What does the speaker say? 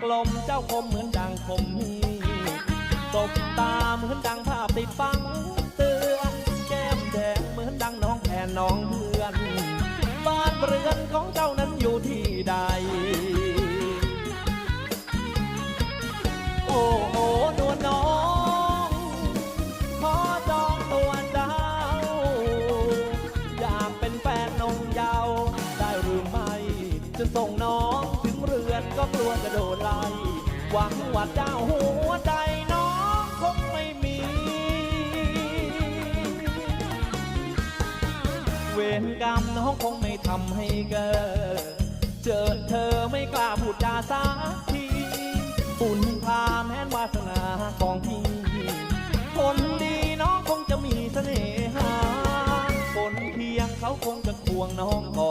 กลมเจ้าคมเหมือนดังคมมีตบตาเหมือนดังภาพติดฟังเตือนแก้มแดงเหมือนดังน้องแอนน้องเพื่อน บ้านเรือนของเจ้านั้นอยู่ที่ใด โอ้โหนวลน้อง ขอจองตัวเจ้า อยากเป็นแฟนนงเยาวได้หรือไม่จะส่งน้อง อนก็กลัวจะโดนไล่หวังว่าเจ้าหัวใจน้องคงไม่มี เวรกรรมน้องคงไม่ทำให้เกิดเจอเธอไม่กล้าพูดจาสักทีปุ่นพาแม้นวาสนาของพี่คนดีน้องคงจะมีเสน่หาคนเพียงเขาคงจะควงน้องก่อน